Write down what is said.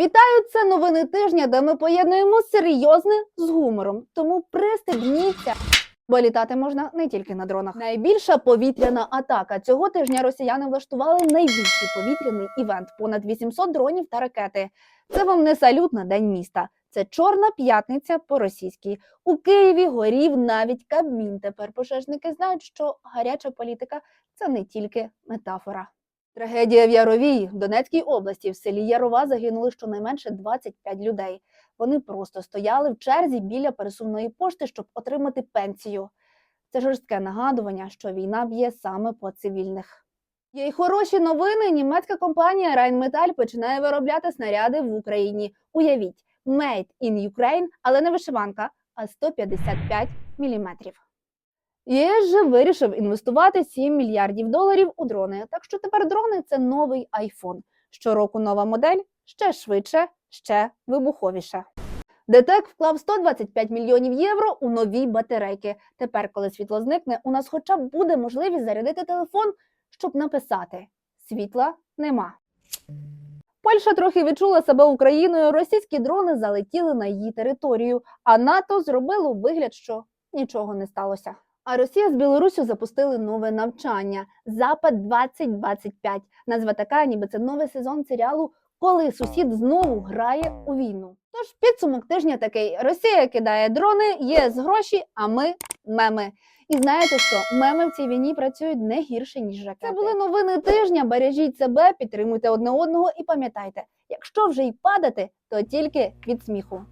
Вітаю! Це новини тижня, де ми поєднуємо серйозне з гумором. Тому пристебніться. Бо літати можна не тільки на дронах. Найбільша повітряна атака цього тижня росіяни влаштували найбільший повітряний івент понад 800 дронів та ракети. Це вам не салют на день міста. Це чорна п'ятниця по-російськи. У Києві горів навіть Кабмін. Тепер пожежники знають, що гаряча політика це не тільки метафора. Трагедія в Яровій в Донецькій області в селі Ярова загинули щонайменше 25 людей. Вони просто стояли в черзі біля пересувної пошти, щоб отримати пенсію. Це жорстке нагадування, що війна б'є саме по цивільних. Є й хороші новини. Німецька компанія Rheinmetall починає виробляти снаряди в Україні. Уявіть, made in Ukraine, але не вишиванка, а 155 міліметрів. ЄС же вирішив інвестувати 7 мільярдів доларів у дрони. Так що тепер дрони це новий айфон. Щороку нова модель ще швидше, ще вибуховіше. ДТЕК вклав 125 мільйонів євро у нові батарейки. Тепер, коли світло зникне, у нас хоча б буде можливість зарядити телефон, щоб написати: світла нема. Польща трохи відчула себе Україною. Російські дрони залетіли на її територію, а НАТО зробило вигляд, що нічого не сталося. А Росія з Білоруссю запустили нове навчання Запад 2025 Назва така, ніби це новий сезон серіалу Коли сусід знову грає у війну. Тож підсумок тижня такий: Росія кидає дрони, є з гроші, а ми меми. І знаєте що? Меми в цій війні працюють не гірше ніж ракети. Це були новини тижня. Бережіть себе, підтримуйте одне одного і пам'ятайте, якщо вже й падати, то тільки від сміху.